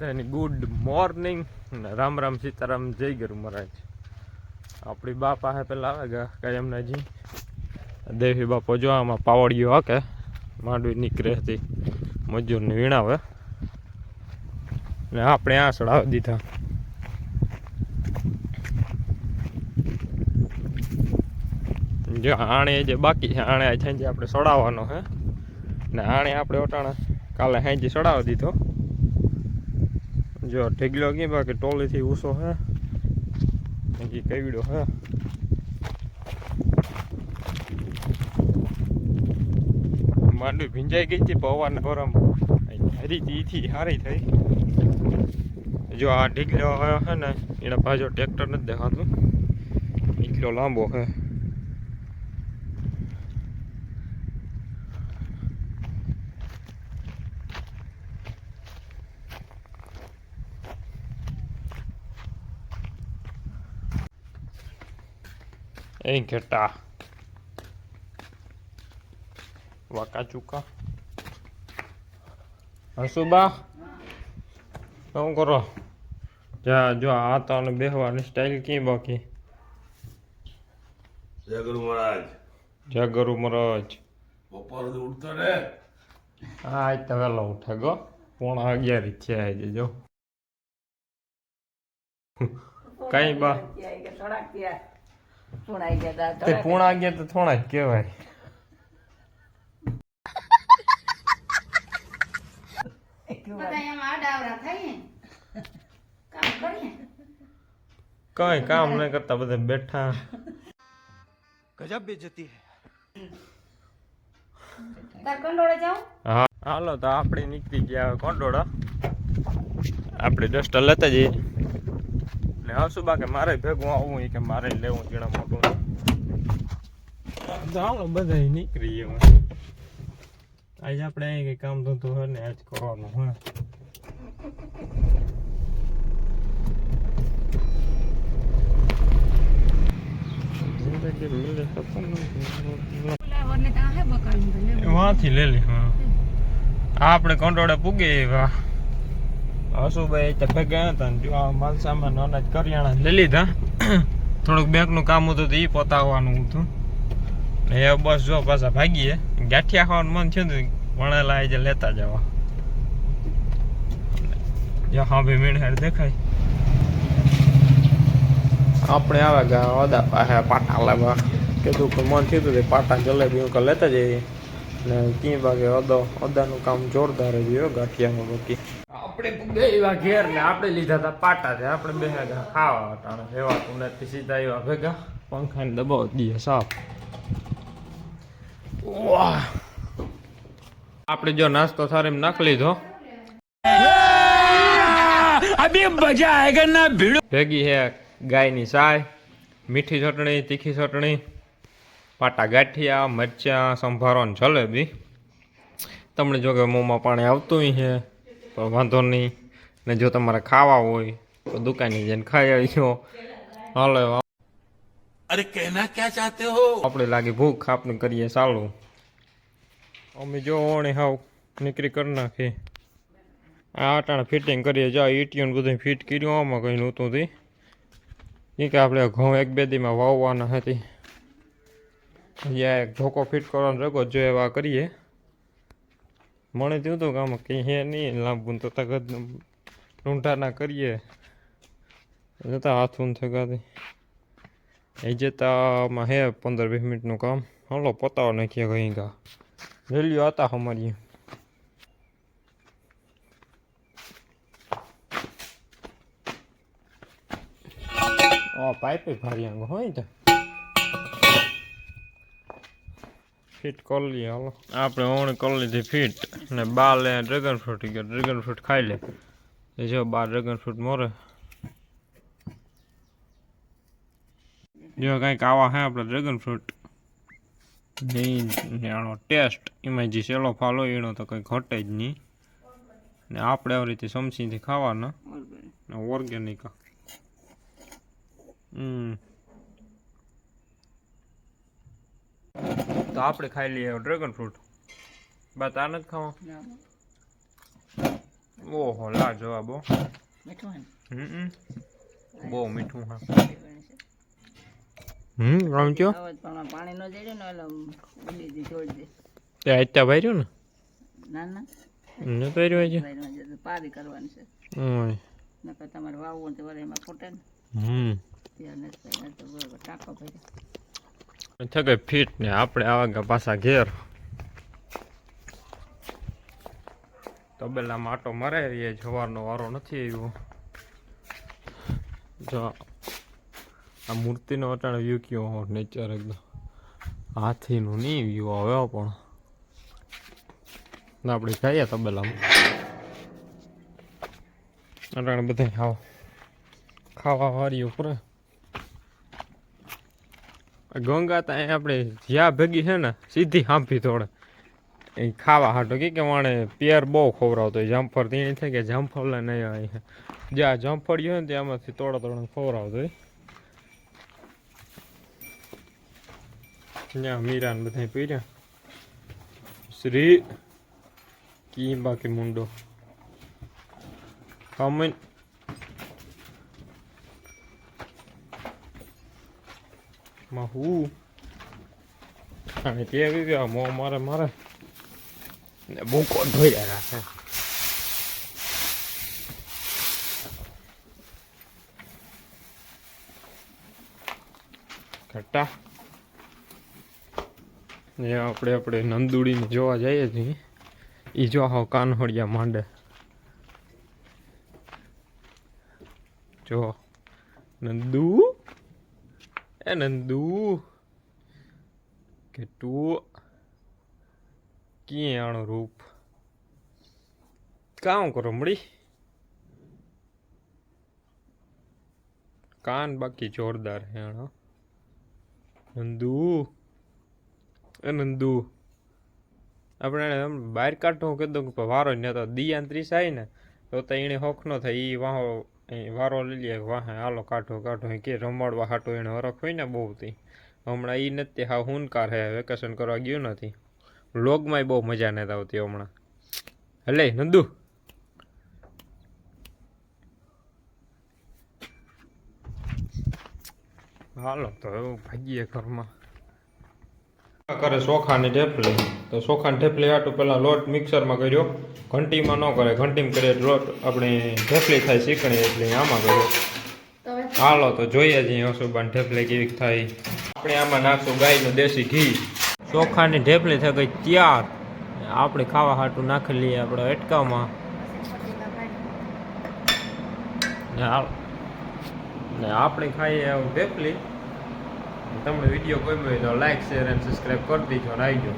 બધાની good morning Ram Ram Sitaram, જય ગરુ મહારાજ. આપણી બા પાસે પેલા આવે ગયા કાંઈ એમના જી. દેવી બાપો જો આમાં પાવડીઓ હકે, માંડવી નીકળે હતી, મજૂરને વીણાવે ને આપણે આ ચડાવી દીધા. જો આણે જે બાકી છે, આણે સાંજે આપણે સડાવવાનો હે. ને આણે આપણે ઓટાણા કાલે સાંજે સડાવી દીધો. જો ઢેગલો ક્યાં બાકી ટોલીથી ઊંસો હે. હજી કઈડો હે. માંડવી ભીંજાઈ ગઈ હતી પવન ગરમ. હરી ઈથી હારી થઈ. જો આ ઢીકલો હે ને, એના પાછો ટ્રેક્ટર નથી દેખાતું. એટલો લાંબો હે. Ei ketään. Vaka ચૂકા હસુબા શું કરો જા જો આ તો અને બેહવાની સ્ટાઇલ કી બાકી જય ગુરુ મહારાજ જય ગુરુ મહારાજ બપોર ઉઠતો ને હા આજ તો વહેલો ઉઠે ગો પોણા અગિયાર છે આજે જો કઈ બા તે પોણા અગિયાર તો થોડા જ કહેવાય. કઈ કામ નહીં કરતા બધા બેઠા. કંડોળે જાઉં? હા. હાલો તો આપણે નીકળી ગયા હવે કોંડોળા. આપણે ડસ્ટર લેતા જઈએ ને હસુ બા કે મારે ભેગું આવવું કે મારે લેવું જીણા મોટું જાણો બધા નીકળી ગયા આજે આપણે અહીં કઈ કામ થતું હોય ને આજ કરવાનું હે વાંથી લે લે હા. આપણે કંટોળે પૂગે વાહ હસુભાઈ તો ભેગા હતા જો આ માલ સામાન અનાજ કરિયાણા લઈ લીધા. થોડુંક બેંકનું કામ હતું તો એ પતાવવાનું હતું. એ બસ જો પાછા ભાગીએ. ગાંઠિયા ખાવાનું મન થયું હતું વણેલા આજે લેતા જવા. જો હા ભાઈ મીણ દેખાય. આપણે આવે ગયા અદા પાસે પાટા લેવા કીધું કે મન થયું હતું પાટા જલેબી હું લેતા જઈએ. ને કી ભાગે અદો અદાનું કામ જોરદાર રહ્યો ગાંઠિયામાં બાકી. આપણે બે એવા ઘેર ને આપણે લીધા હતા પાટા છે. આપણે બે ગયા ખાવા હતા એવા તું નથી સીધા એવા ભેગા. પંખાને દબાવ દઈએ સાફ. આપણે જો નાસ્તો સારી નાખ લીધો. ભેગી હે ગાયની સાય મીઠી ચટણી તીખી ચટણી પાટા ગાંઠિયા મરચાં સંભારો ને જલેબી. તમને જો કે મોંમાં પાણી આવતું છે. પણ વાંધો નહીં. ને જો તમારે ખાવા હોય તો દુકાને જઈને ખાઈ આવજો. હાલો અરે કહેના ક્યાં ચાહતે હો? આપણે લાગી ભૂખ આપણે કરીએ ચાલુ. અમે જો ઓણે હાવ નીકળી કરી નાખી. આ આટાણા ફિટિંગ કરીએ જાઓ ઈટીઓને બધું ફિટ કર્યું આમાં કંઈ નહોતું હતી એ કે આપણે ઘઉં એક બે દીમાં વાવવાના હતી. જ્યાં એક ઢોકો ફિટ કરવાનો રગો જો એવા કરીએ. મને થયું હતું કે આમાં કંઈ હે નહીં લાંબુ તો તગત ઊંઢા કરીએ. જતા હાથું થગાથી એ જતામાં હે પંદર વીસ મિનિટનું કામ. હાલો, પતાવો નાખીએ કંઈ કા રેલીઓ હતા અમારી. પાઇપે ભારી આંગો, હોય તો. ફિટ કરી લઈએ હાલો. આપણે ઓણ કરી લીધી ફિટ ને બાર લે ડ્રેગન ફ્રૂટ ગયો. ડ્રેગન ફ્રૂટ ખાઈ લે. એ જો બાર ડ્રેગન ફ્રૂટ મોરે. જો કંઈક આવા હે આપણે ડ્રેગન ફ્રૂટ નહીં ને આનો ટેસ્ટ એમાં જે સેલો ફાલો હોય એનો તો કંઈ ઘટે જ નહીં. ને આપણે આવી રીતે સમસીથી ખાવાના. ઓર્ગેનિક. હમ. તો આપણે ખાઈ લઈએ ડ્રેગન ફ્રૂટ બસ આ નથી ખાવા ઓહો લા જવાબ હો. મીઠું હે હમ બહુ મીઠું હા. ને હમ રામ કયો? અવાજ પણ પાણી ન જડ્યું ને એટલે ઉલી દી છોડી દે તે અત્યારે ભર્યું ને? ના ના. ન ભર્યું હજી? વાયરમાં જતું પારી કરવાની છે. ઓય. નકર તમારે વાવવું હોય તો વળી એમાં ફૂટે ને. હમ. ત્યાં નથી થાય નહીં તો બરોબર ટાંકો ભર્યો. છે કે ફીટ ને આપણે આવા પાછા ઘેર. તબેલામાં માટો મરે એ જવારનો વારો નથી આવ્યો. જો, આ મૂર્તિનો અટાણે વ્યૂ કયો નેચર એકદમ. હાથીનું નહીં વ્યૂ આવે પણ. ના આપણે જઈએ તબેલામાં. અટાણે બધા ખાવ. ખાવા વાળી ઉપર ગંગા તો આપણે જ્યાં ભેગી છે ને, સીધી હાંફી થોડે એ ખાવા હાટો કે કે માણે પિયર બહુ ખવડાવતો હોય. જામફળ તેની થાય કે જામફળ નહીં અહીં. જ્યાં જામફળ હોય ને ત્યાંમાંથી તોડા તોડા ખવડાવતો ત્યાં મીરા ને બધા પીર્યા. શ્રી કી બાકી મુંડો. કમન માં હું? અને તે આવી ગયા, મો મારે મારે. ને બૂકો ધોઈ રાખે. ઘટા. ને આપણે આપણે નંદુડીને જોવા જઈએ છીએ. એ જો હાવ કાનહોડિયા માંડે. જો. નંદુ? એ નંદુ કે તું ક્યાં આણો રૂપ કામ કરો મળી કાન બાકી જોરદાર હે. નંદુ. એ નંદુ. આપણે બહાર કાઢો કીધું કે વારો જ દિયાન ત્રીસ આવી ને તો તો એને હોખ ન થાય એ વાહો એ વારો લઈ લે, વાહે, હાલો, કાઢો કાઢો કે રમાડવા હાટો એને હરખ હોય ને બહુ થી હમણાં એ નથી, હા હુનકાર હે, વેકેશન કરવા ગયું નથી. લોગમાંય બહુ મજા નથી આવતી હમણાં. હલે, નંદુ. હાલો, તો એવું ભાગીએ ઘરમાં. કરે ચોખાની ઢેપલી તો ચોખાની ઢેપલી હાટું પહેલાં લોટ મિક્સરમાં કર્યો. ઘંટીમાં ન કરે. ઘંટીમાં કરીએ લોટ આપણે ઢેપલી થાય શીખણી એટલે આમાં કર્યો. હાલો તો જોઈએ છીએ હસુબાન ઢેપલી કેવી થાય. આપણે આમાં નાખશું ગાયનું દેશી ઘી. ચોખાની ઢેપલી થઈ ગઈ તૈયાર. આપણે ખાવા હાટું નાખી લઈએ આપણે અટકાવમાં ને ને આપણે ખાઈએ આવું ઢેપલી તમને વીડિયો ગમ્યો હોય તો લાઈક શેર અને સબસ્ક્રાઈબ કરી દીજો અને આવજો